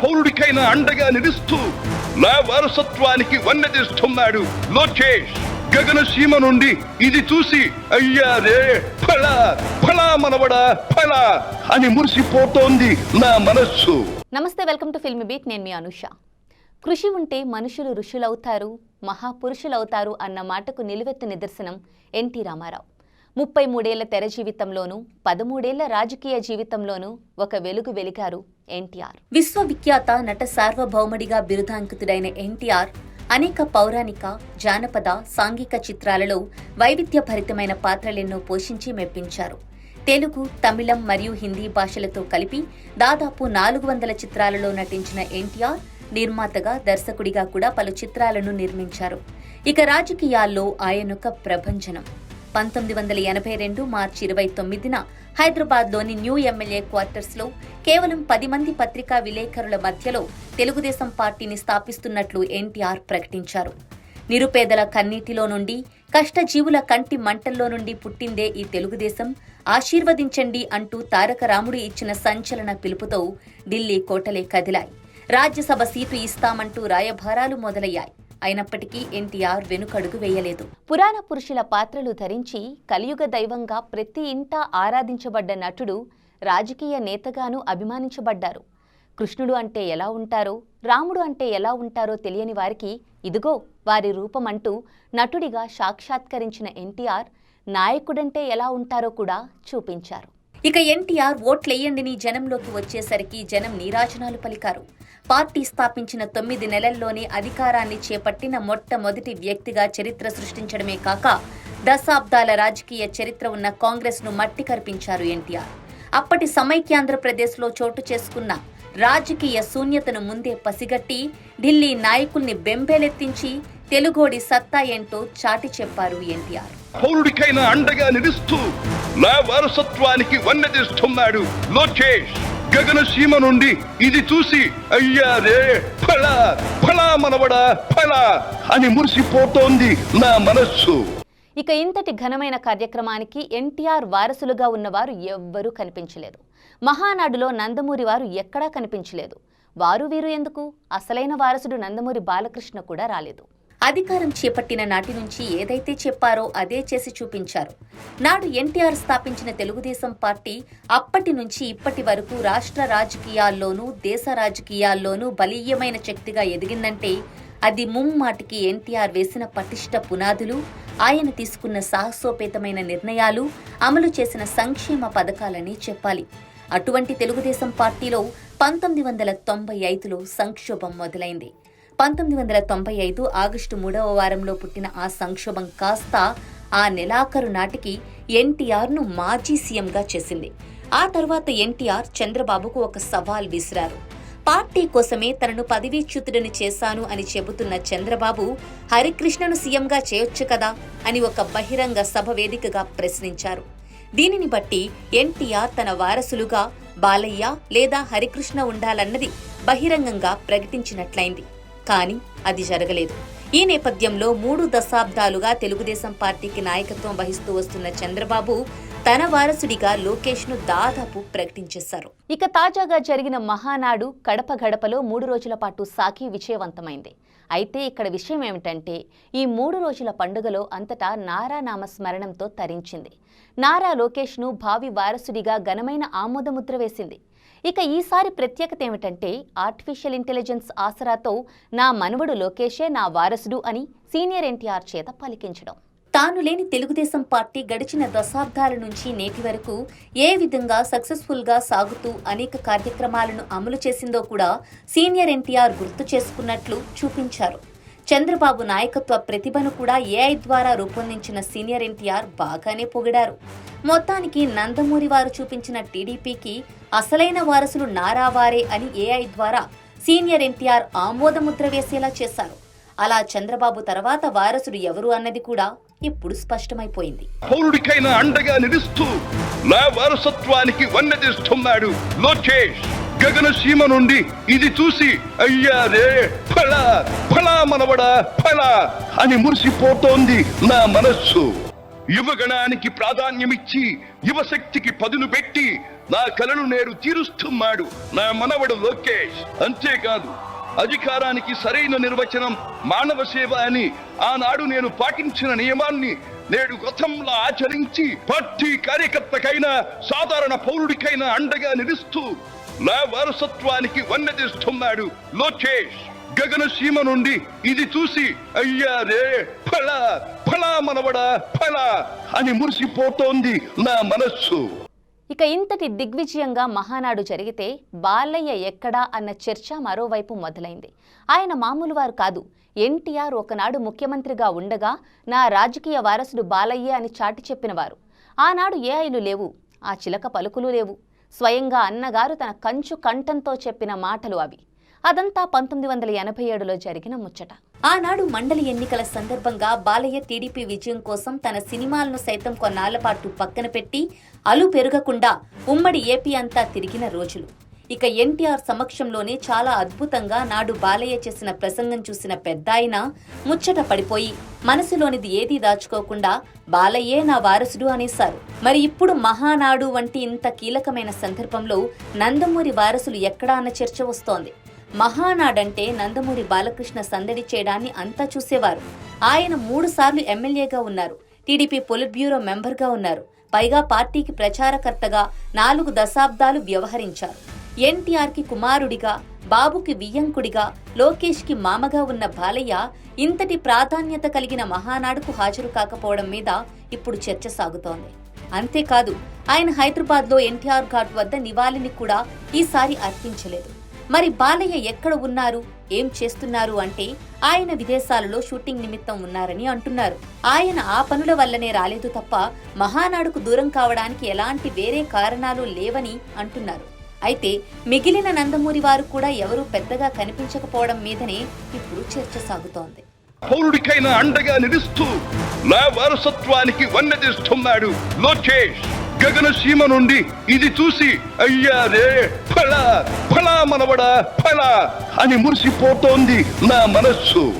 పౌరుడికైనా అండగా నిలుస్తూ నా వారసత్వానికి వన్నదిస్తున్నాడు లోకేష్. గగన సీమ నుండి ఇది చూసి అయ్యారే ఫల ఫలా మనవడా ఫలా అని మురిసిపోతోంది నా మనస్సు. నమస్తే వెల్కమ్ టు ఫిల్మ్ బీట్. నేను మీ అనుష. కృషి ఉంటే మనుషులు ఋషులవుతారు మహాపురుషులవుతారు అన్న మాటకు నిలువెత్తు నిదర్శనం ఎన్టీ రామారావు. ముప్పై మూడేళ్ళ తెర జీవితంలోనూ పదమూడేళ్ళ రాజకీయ జీవితంలోనూ ఒక వెలుగు వెలిగారు ఎన్టీఆర్. విశ్వవిఖ్యాత నట సార్వభౌముడిగా బిరుదాంకితుడైన ఎన్టీఆర్ అనేక పౌరాణిక జానపద సాంఘిక చిత్రాలలో వైవిధ్యభరితమైన పాత్రలెన్నో పోషించి మెప్పించారు. తెలుగు తమిళం మరియు హిందీ భాషలతో కలిపి దాదాపు నాలుగు వందల చిత్రాలలో నటించిన ఎన్టీఆర్ నిర్మాతగా దర్శకుడిగా కూడా పలు చిత్రాలను నిర్మించారు. ఇక రాజకీయాల్లో ఆయనొక ప్రభంజనం. పంతొమ్మిది వందల ఎనభై రెండు మార్చి ఇరవై తొమ్మిదిన హైదరాబాద్లోని న్యూ ఎమ్మెల్యే క్వార్టర్స్లో కేవలం పది మంది పత్రికా విలేకరుల మధ్యలో తెలుగుదేశం పార్టీని స్థాపిస్తున్నట్లు ఎన్టీఆర్ ప్రకటించారు. నిరుపేదల కన్నీటిలో నుండి కష్టజీవుల కంటి మంటల్లో నుండి పుట్టిందే ఈ తెలుగుదేశం. ఆశీర్వదించండి అంటూ తారక రాముడు ఇచ్చిన సంచలన పిలుపుతో ఢిల్లీ కోటలే కదిలాయి. రాజ్యసభ సీటు ఇస్తామంటూ రాయభారాలు మొదలయ్యాయి. అయినప్పటికీ ఎన్టీఆర్ వెనుకడుగు వేయలేదు. పురాణ పురుషుల పాత్రలు ధరించి కలియుగ దైవంగా ప్రతి ఇంటా ఆరాధించబడ్డ నటుడు రాజకీయ నేతగాను అభిమానించబడ్డారు. కృష్ణుడు అంటే ఎలా ఉంటారో రాముడు అంటే ఎలా ఉంటారో తెలియని వారికి ఇదిగో వారి రూపమంటూ నటుడిగా సాక్షాత్కరించిన ఎన్టీఆర్ నాయకుడంటే ఎలా ఉంటారో కూడా చూపించారు. ఇక ఎన్టీఆర్ ఓట్లెయ్యండిని జనంలోకి వచ్చేసరికి జనం నీరాజనాలు పలికారు. పార్టీ స్థాపించిన తొమ్మిది నెలల్లోనే అధికారాన్ని చేపట్టిన మొట్టమొదటి వ్యక్తిగా చరిత్ర సృష్టించడమే కాక దశాబ్దాల రాజకీయ చరిత్ర ఉన్న కాంగ్రెస్ను మట్టి కర్పించారు ఎన్టీఆర్. అప్పటి సమైక్యాంధ్రప్రదేశ్లో చోటు చేసుకున్న రాజకీయ శూన్యతను ముందే పసిగట్టి ఢిల్లీ నాయకుల్ని బెంబేలెత్తించి తెలుగోడి సత్తా ఏంటో చాటి చెప్పారు ఎన్టీఆర్. పౌరుడికైనా అండగా నిలుస్తూ నా వారసత్వానికి వన్నెదిస్తున్నాడు లోకేష్. గగన సీమ నుండి ఇది చూసి అయ్యారే ఫల ఫలా మనవడా ఫల అని మురిసిపోతోంది నా మనస్సు. ఇక ఇంతటి ఘనమైన కార్యక్రమానికి ఎన్టీఆర్ వారసులుగా ఉన్నవారు ఎవ్వరూ కనిపించలేదు. మహానాడులో నందమూరి వారు ఎక్కడా కనిపించలేదు. వారు వీరు ఎందుకు? అసలైన వారసుడు నందమూరి బాలకృష్ణ కూడా రాలేదు. అధికారం చేపట్టిన నాటి నుంచి ఏదైతే చెప్పారో అదే చేసి చూపించారు. నాడు ఎన్టీఆర్ స్థాపించిన తెలుగుదేశం పార్టీ అప్పటి నుంచి ఇప్పటి వరకు రాష్ట్ర రాజకీయాల్లోనూ దేశ రాజకీయాల్లోనూ బలీయమైన శక్తిగా ఎదిగిందంటే అది ముమ్మాటికి ఎన్టీఆర్ వేసిన పటిష్ట పునాదులు ఆయన తీసుకున్న సాహసోపేతమైన నిర్ణయాలు అమలు చేసిన సంక్షేమ పథకాలని చెప్పాలి. అటువంటి తెలుగుదేశం పార్టీలో పంతొమ్మిది వందల తొంభై ఐదులో సంక్షోభం మొదలైంది. పంతొమ్మిది వందల తొంభై ఐదు ఆగస్టు మూడవ వారంలో పుట్టిన ఆ సంక్షోభం కాస్త ఆ నెలాఖరు నాటికి ఎన్టీఆర్ను మాజీ సీఎంగా చేసింది. ఆ తర్వాత ఎన్టీఆర్ చంద్రబాబుకు ఒక సవాల్ విసిరారు. పార్టీ కోసమే తనను పదవీచ్యుతుడిని చేశాను అని చెబుతున్న చంద్రబాబు హరికృష్ణను సీఎంగా చేయొచ్చు కదా? అని ఒక బహిరంగ సభ వేదికగా ప్రశ్నించారు. దీనిని బట్టి ఎన్టీఆర్ తన వారసులుగా బాలయ్య లేదా హరికృష్ణ ఉండాలన్నది బహిరంగంగా ప్రకటించినట్లయింది. కానీ అది జరగలేదు. ఈ నేపథ్యంలో మూడు దశాబ్దాలుగా తెలుగుదేశం పార్టీకి నాయకత్వం వహిస్తూ వస్తున్న చంద్రబాబు తన వారసుడిగా లోకేష్ను దాదాపు ప్రకటించేశారు. ఇక తాజాగా జరిగిన మహానాడు కడప గడపలో మూడు రోజుల పాటు సాకి విజయవంతమైంది. అయితే ఇక్కడ విషయం ఏమిటంటే ఈ మూడు రోజుల పండుగలో అంతటా నారా నామ స్మరణంతో తరించింది. నారా లోకేష్ను భావి వారసుడిగా ఘనమైన ఆమోదముద్ర వేసింది. ఇక ఈసారి ప్రత్యేకత ఏమిటంటే ఆర్టిఫిషియల్ ఇంటెలిజెన్స్ ఆసరాతో నా మనవడు లోకేషే నా వారసుడు అని సీనియర్ ఎన్టీఆర్ చేత పలికించడం. తాను లేని తెలుగుదేశం పార్టీ గడిచిన దశాబ్దాల నుంచి నేటి వరకు ఏ విధంగా సక్సెస్ఫుల్గా సాగుతూ అనేక కార్యక్రమాలను అమలు చేసిందో కూడా సీనియర్ ఎన్టీఆర్ గుర్తు చేసుకున్నట్లు చూపించారు. చంద్రబాబు నాయకత్వ ప్రతిభను కూడా ఏఐ ద్వారా రూపొందించిన సీనియర్ ఎన్టీఆర్ బాగానే పొగిడారు. మొత్తానికి నందమూరి వారు చూపించిన టీడీపీకి అసలైన వారసులు నారావారే అని ఏఐ ద్వారా సీనియర్ ఎన్టీఆర్ ఆమోదముద్ర వేసేలా చేశారు. అలా చంద్రబాబు తర్వాత వారసుడు ఎవరు అన్నది కూడా ఇప్పుడు స్పష్టమైపోయింది. పౌరుడికైనా అండగా నిలుస్తూ నా వారసత్వానికి వన్నదిస్తున్నాడు లోకేష్. గగన సీమ నుండి ఇది చూసి అయ్యారే ఫలా ఫలా మనవడా ఫలా అని మురిసిపోతోంది నా మనస్సు. యువగణానికి ప్రాధాన్యమిచ్చి యువశక్తికి పదును పెట్టి నా కలను నేడు తీరుస్తున్నాడు నా మనవడు లోకేష్. అంతేకాదు అధికారానికి సరైన నిర్వచనం మానవ సేవ అని ఆనాడు నేను పాటించిన నియమాన్ని నేడు గతంలో ఆచరించి పార్టీ కార్యకర్తకైనా సాధారణ పౌరుడికైనా అండగా నిలుస్తూ నా వారసత్వానికి వన్నదిస్తున్నాడు లోకేష్. గగన సీమ నుండి ఇది చూసి అయ్యా రే ఫలా ఫలా మనవడా ఫలా అని మురిసిపోతోంది నా మనస్సు. ఇక ఇంతటి దిగ్విజయంగా మహానాడు జరిగితే బాలయ్య ఎక్కడా అన్న చర్చ మరోవైపు మొదలైంది. ఆయన మామూలు వారు కాదు. ఎన్టీఆర్ ఒకనాడు ముఖ్యమంత్రిగా ఉండగా నా రాజకీయ వారసుడు బాలయ్య అని చాటి చెప్పినవారు. ఆనాడు ఏఐలు లేవు ఆ చిలక పలుకులు లేవు. స్వయంగా అన్నగారు తన కంచు కంఠంతో చెప్పిన మాటలు అవి. అదంతా పంతొమ్మిది వందల ఎనభై ఏడులో జరిగిన ముచ్చట. ఆనాడు మండలి ఎన్నికల సందర్భంగా బాలయ్య టీడీపీ విజయం కోసం తన సినిమాలను సైతం కొన్నాళ్ళ పాటు పక్కన పెట్టి అలు పెరగకుండా ఉమ్మడి ఏపీ అంతా తిరిగిన రోజులు. ఇక ఎన్టీఆర్ సమక్షంలోనే చాలా అద్భుతంగా నాడు బాలయ్య చేసిన ప్రసంగం చూసిన పెద్దాయన ముచ్చట పడిపోయి మనసులోనిది ఏదీ దాచుకోకుండా బాలయ్యే నా వారసుడు అనేశారు. మరి ఇప్పుడు మహానాడు వంటి ఇంత కీలకమైన సందర్భంలో నందమూరి వారసులు ఎక్కడా అన్న చర్చ వస్తోంది. మహానాడంటే నందమూరి బాలకృష్ణ సందడి చేయడాన్ని అంతా చూసేవారు. ఆయన మూడుసార్లు ఎమ్మెల్యేగా ఉన్నారు. టీడీపీ పొలిట్ బ్యూరో మెంబర్గా ఉన్నారు. పైగా పార్టీకి ప్రచారకర్తగా నాలుగు దశాబ్దాలు వ్యవహరించారు. ఎన్టీఆర్కి కుమారుడిగా బాబుకి వియ్యంకుడిగా లోకేష్కి మామగా ఉన్న బాలయ్య ఇంతటి ప్రాధాన్యత కలిగిన మహానాడుకు హాజరు కాకపోవడం మీద ఇప్పుడు చర్చ సాగుతోంది. అంతేకాదు ఆయన హైదరాబాద్లో ఎన్టీఆర్ ఘాట్ వద్ద నివాళిని కూడా ఈసారి అర్పించలేదు. మరి బాలయ్య ఎక్కడ ఉన్నారు? ఏం చేస్తున్నారు? అంటే ఆయన విదేశాలలో షూటింగ్ నిమిత్తం ఉన్నారని అంటున్నారు. ఆయన ఆ పనుల వల్లనే రాలేదు తప్ప మహానాడుకు దూరం కావడానికి ఎలాంటి వేరే కారణాలు లేవని అంటున్నారు. అయితే మిగిలిన నందమూరి వారు కూడా ఎవరూ పెద్దగా కనిపించకపోవడం మీదనే ఇప్పుడు చర్చ సాగుతోంది. పౌరుడికైనా అండగా నిలుస్తూ నా వారసత్వానికి వన్నదిస్తున్నాడు లోకేష్. గగన సీమ నుండి ఇది చూసి అయ్యా రే ఫలా మనవడా ఫలా అని మురిసిపోతోంది నా మనస్సు.